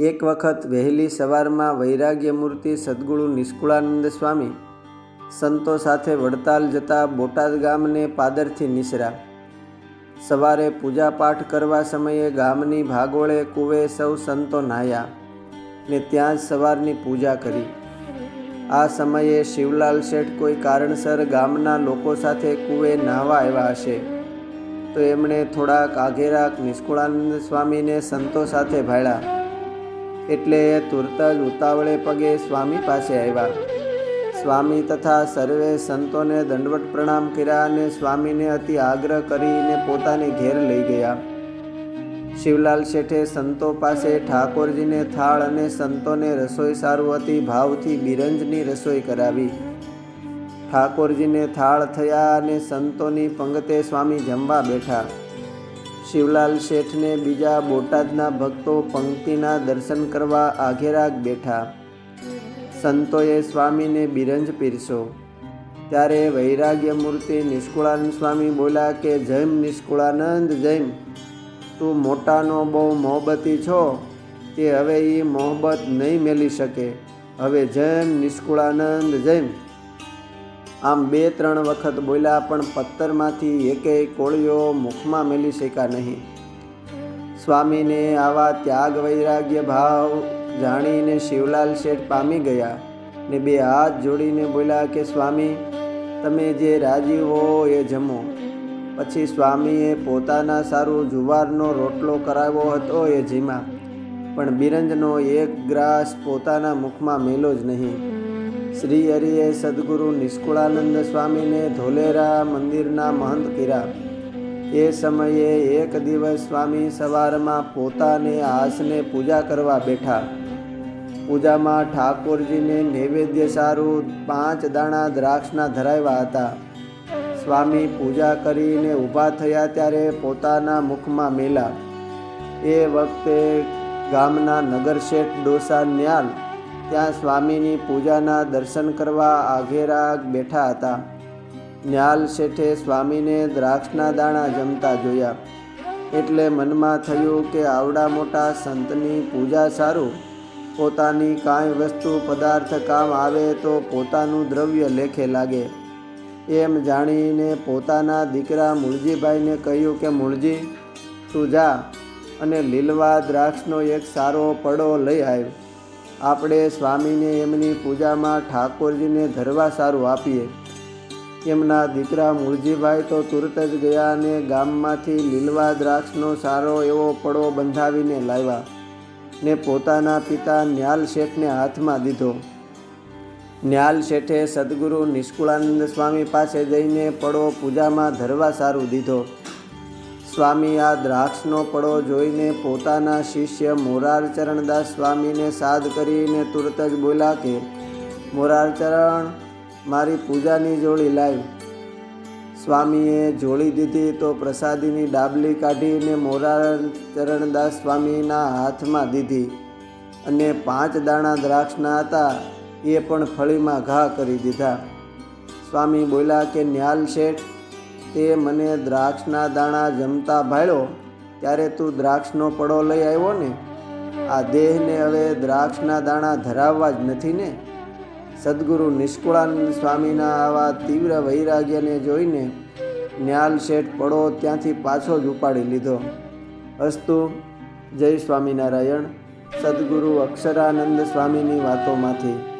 એક વખત વહેલી સવારમાં વૈરાગ્ય મૂર્તિ સદગુરુ નિષ્કુળાનંદ સ્વામી સંતો સાથે વડતાલ જતા બોટાદ ગામને પાદરથી નિસરા સવારે પૂજાપાઠ કરવા સમયે ગામની ભાગોળે કુવે સૌ સંતો નાહ્યા ને ત્યાં જ સવારની પૂજા કરી. આ સમયે શિવલાલ શેઠ કોઈ કારણસર ગામના લોકો સાથે કૂવે નાહવા આવ્યા હશે. તો એમણે થોડાક આઘેરાક નિષ્કુળાનંદ સ્વામીને સંતો સાથે ભાળ્યા. એટલે તુરત જ ઉતાવળે પગે સ્વામી પાસે આવ્યા. સ્વામી તથા સર્વે સંતોને દંડવટ પ્રણામ કર્યા અને સ્વામીને અતિ આગ્રહ કરીને પોતાને ઘેર લઈ ગયા. શિવલાલ શેઠે સંતો પાસે ઠાકોરજીને થાળ અને સંતોને રસોઈ સારું હતી ભાવથી બિરંજની રસોઈ કરાવી. ઠાકોરજીને થાળ થયા અને સંતોની પંગતે સ્વામી જમવા બેઠા. શિવલાલ શેઠને બીજા બોટાદના ભક્તો પંક્તિના દર્શન કરવા આઘેરાગ બેઠા. સંતોએ સ્વામીને બિરંજ પીરસો. ત્યારે વૈરાગ્ય મૂર્તિ નિષ્કુળાનંદ સ્વામી બોલ્યા કે, જૈમ નિષ્કુળાનંદ જૈમ, તું મોટાનો બહુ મોહબતી છો. તે હવે એ મોહબત નહીં મેલી શકે. હવે જૈમ નિષ્કુળાનંદ જૈમ. આમ બે ત્રણ વખત બોલ્યા પણ પથ્થરમાંથી એકેય કોળીઓ મુખમાં મેલી શક્યા નહીં. સ્વામીને આવા ત્યાગ વૈરાગ્ય ભાવ જાણીને શિવલાલ શેઠ પામી ગયા ને બે હાથ જોડીને બોલ્યા કે, સ્વામી, તમે જે રાજી હો એ જમો. પછી સ્વામીએ પોતાના સારું જુવારનો રોટલો કરાવ્યો હતો એ જીમા. પણ બિરંજનો એક ગ્રાસ પોતાના મુખમાં મેલો જ નહીં. શ્રી હરિએ સદગુરુ નિષ્કુળાનંદ સ્વામીને ધોલેરા મંદિરના મહંત કર્યા. એ સમયે એક દિવસ સ્વામી સવારમાં પોતાને આસને પૂજા કરવા બેઠા. પૂજામાં ઠાકોરજીને નૈવેદ્ય સારું પાંચ દાણા દ્રાક્ષના ધરાવ્યા હતા. સ્વામી પૂજા કરીને ઊભા થયા ત્યારે પોતાના મુખમાં મેલા. એ વખતે ગામના નગરશેઠ ડોસા ન્યાલ ત્યાં સ્વામીની પૂજાના દર્શન કરવા આઘેરા બેઠા હતા. ન્યાલ શેઠે સ્વામીને દ્રાક્ષના દાણા જમતા જોયા. એટલે મનમાં થયું કે આવડા મોટા સંતની પૂજા સારું. પોતાની કાંઈ વસ્તુ પદાર્થ કામ આવે તો પોતાનું દ્રવ્ય લેખે લાગે. એમ જાણીને પોતાના દીકરા મૂળજીભાઈને કહ્યું કે, મૂળજી, તું જા અને લીલવા દ્રાક્ષનો એક સારો પડો લઈ આવ. આપણે સ્વામીને એમની પૂજામાં ઠાકોરજીને ધરવા સારું આપીએ. એમના દીકરા મૂળજીભાઈ તો તુરત જ ગયા અને ગામમાંથી લીલવા દ્રાક્ષનો સારો એવો પડો બંધાવીને લાવ્યા ને પોતાના પિતા ન્યાલ શેઠને હાથમાં દીધો. ન્યાલ શેઠે સદગુરુ નિષ્કુળાનંદ સ્વામી પાસે જઈને પડો પૂજામાં ધરવા સારું દીધો. સ્વામી આ દ્રાક્ષનો પડો જોઈને પોતાના શિષ્ય મોરારચરણદાસ સ્વામીને સાદ કરીને તુરત જ બોલા કે, મોરારચરણ, મારી પૂજાની જોડી લાવ. સ્વામીએ જોડી દીધી તો પ્રસાદીની ડાબલી કાઢીને મોરારચરણદાસ સ્વામીના હાથમાં દીધી અને પાંચ દાણા દ્રાક્ષના હતા, એ પણ ફળીમાં ઘા કરી દીધા. સ્વામી બોલ્યા કે, ન્યાલ શેઠ તે મને દ્રાક્ષના દાણા જમતા ભાળ્યો, ત્યારે તું દ્રાક્ષનો પડો લઈ આવ્યો ને? આ દેહને હવે દ્રાક્ષના દાણા ધરાવવા જ નથી ને? સદગુરુ નિષ્કુળાનંદ સ્વામીના આવા તીવ્ર વૈરાગ્યને જોઈને ન્યાલ શેઠ પડો ત્યાંથી પાછો જ ઉપાડી લીધો. અસ્તુ, જય સ્વામિનારાયણ, સદગુરુ અક્ષરાનંદ સ્વામીની વાતોમાંથી.